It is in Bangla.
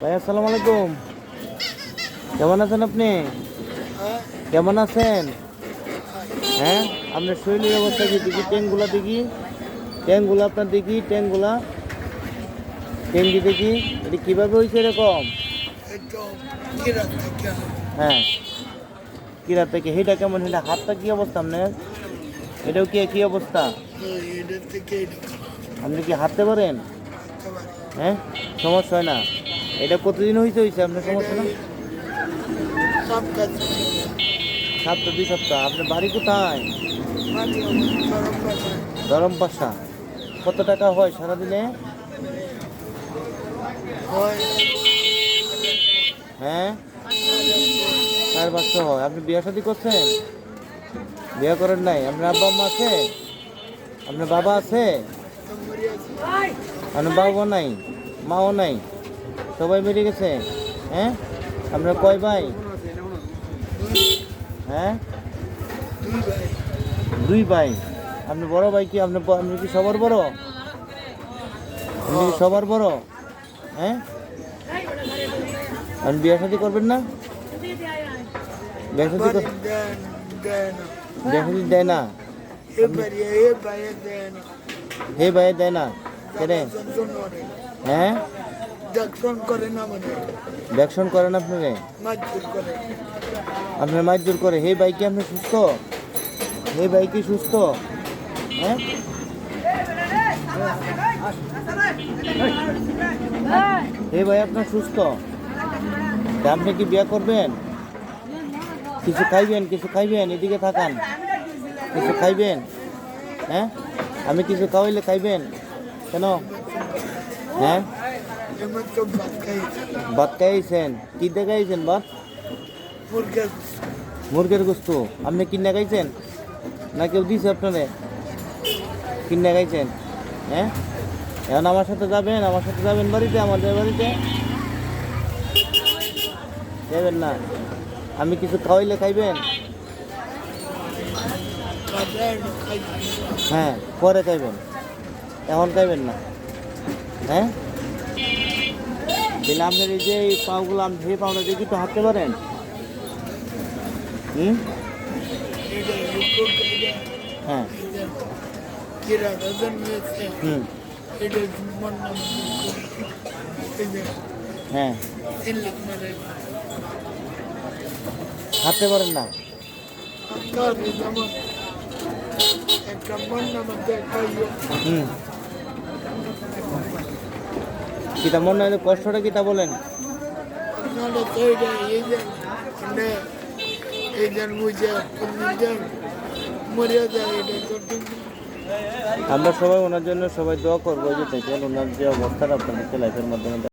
ভাই আসসালামু আলাইকুম। কেমন আছেন আপনি? কেমন আছেন? হ্যাঁ আপনার শরীরের অবস্থা কি দেখি? ট্যাঙ্কগুলা দেখি? ট্যাঙ্কগুলো আপনার দেখি? ট্যাঙ্কগুলা ট্যাঙ্কি দেখি? এটি কীভাবে হয়েছে এরকম? হ্যাঁ। কিরা থেকে সেটা কেমন? হেটা হাতটা কি অবস্থা আপনার? এটাও কি কি অবস্থা? আপনি কি হাঁটতে পারেন? হ্যাঁ সমস্যা হয় না? এটা কতদিন হয়েছে হয়েছে আপনার সমস্যা না সপ্তাহ দুই সপ্তাহ। আপনার বাড়ি কোথায়? গরম পাশা কত টাকা হয় সারাদিনে? হ্যাঁ। চার পাঁচশো হয়। আপনি বিয়ে শাদি করছেন? বিয়ে করেন নাই। আপনার আব্বা আম্মা আছে? আপনার বাবা আছে? আপনার বাবা নাই? মাও নাই? সবাই বেরিয়ে গেছে? হ্যাঁ? আপনার কয় ভাই? হ্যাঁ? দুই ভাই। আপনি বড় ভাই কি? আপনি আপনি কি সবার বড়? আপনি কি সবার বড়? হ্যাঁ? আপনি বিয়ে শাদি করবেন না? বিয়ে শাদি বিয়ে শাদি দেয় না? হে দেয় না? কেন? হ্যাঁ? দেখশন করে না মানে ভ্যাকসন করেন আপনারে মাজুর করে আপনার মাছ করে হে ভাই কি আপনি সুস্থ? হে ভাই কি সুস্থ? হ্যাঁ? হে ভাই আপনার সুস্থ? আপনি কি বিয়ে করবেন? কিছু খাইবেন কিছু খাইবেন এদিকে থাকান। কিছু খাইবেন? হ্যাঁ? আমি কিছু খাওয়াইলে খাইবেন? কেন? হ্যাঁ? ভাত খাই ভাত খাইছেন? কি দেখাইছেন ভাত? মুরগা মুরগের গোস্ত। আপনি কিনে খাইছেন? না কেউ দিছে আপনারে? কিনে খাইছেন? হ্যাঁ? এখন আমার সাথে যাবেন আমার সাথে যাবেন বাড়িতে আমাদের বাড়িতে? যাবেন না? আমি কিছু খাওয়াইলে খাইবেন? হ্যাঁ পরে খাইবেন। এখন খাইবেন না। হ্যাঁ? তাহলে আপনার এই যে এই পাওগুলো আপনি যে পাওটা দেখি তো হাঁটতে পারেন। হুম? হ্যাঁ। হুম। হ্যাঁ। হাঁটতে পারেন না? আপনার যেমন একটা মন হয় কষ্টটা কিতা বলেন? তো আমরা সবাই ওনার জন্য সবাই দোয়া করব যে দেখেন ওনার যে অবস্থাটা আপনাদেরকে লাইফের মাধ্যমে